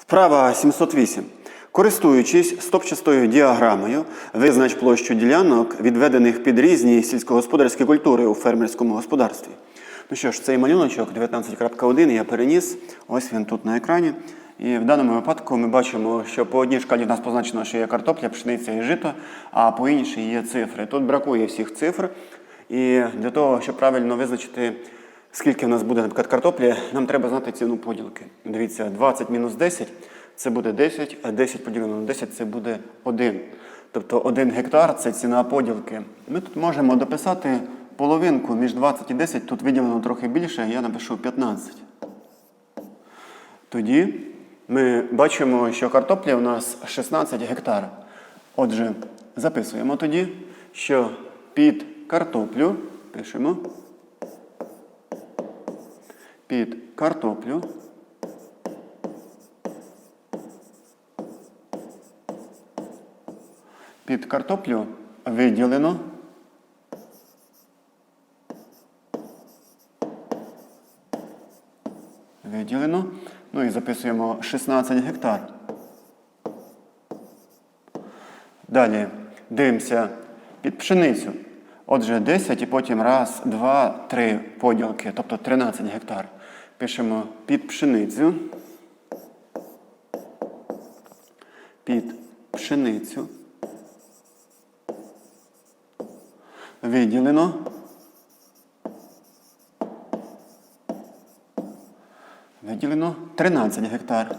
Вправа 708. Користуючись стопчастою діаграмою, визнач площу ділянок, відведених під різні сільськогосподарські культури у фермерському господарстві. Ну що ж, цей малюночок 19.1 я переніс. Ось він тут на екрані. І в даному випадку ми бачимо, що по одній шкалі в нас позначено, що є картопля, пшениця і жито, а по іншій є цифри. Тут бракує всіх цифр. І для того, щоб правильно визначити, скільки в нас буде, наприклад, картоплі, нам треба знати ціну поділки. Дивіться, 20 мінус 10 це буде 10, а 10 поділено на 10 це буде 1. Тобто 1 гектар це ціна поділки. Ми тут можемо дописати половинку між 20 і 10, тут виділено трохи більше, я напишу 15. Тоді ми бачимо, що картопля у нас 16 гектар. Отже, записуємо тоді, що під картоплю пишемо під картоплю під картоплю виділено виділено. Ну і записуємо 16 гектар. Далі дивимося під пшеницю. Отже, 10 і потім раз, два, три поділки, тобто 13 гектар. Пишемо під пшеницю. Під пшеницю. Виділено. Виділено 13 гектар.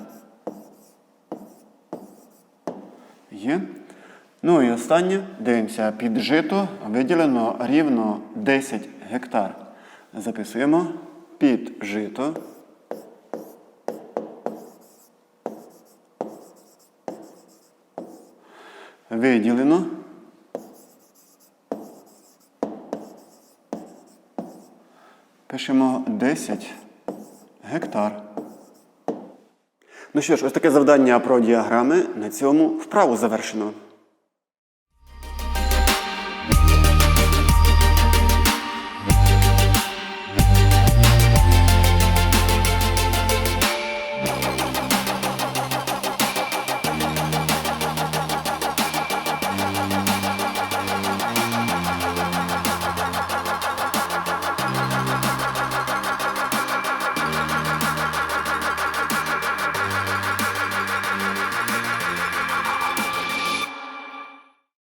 Є. Ну і останнє, дивимося, під жито виділено рівно 10 гектар. Записуємо під жито. Виділено. Пишемо 10 гектар. Ну що ж, ось таке завдання про діаграми. На цьому вправу завершено.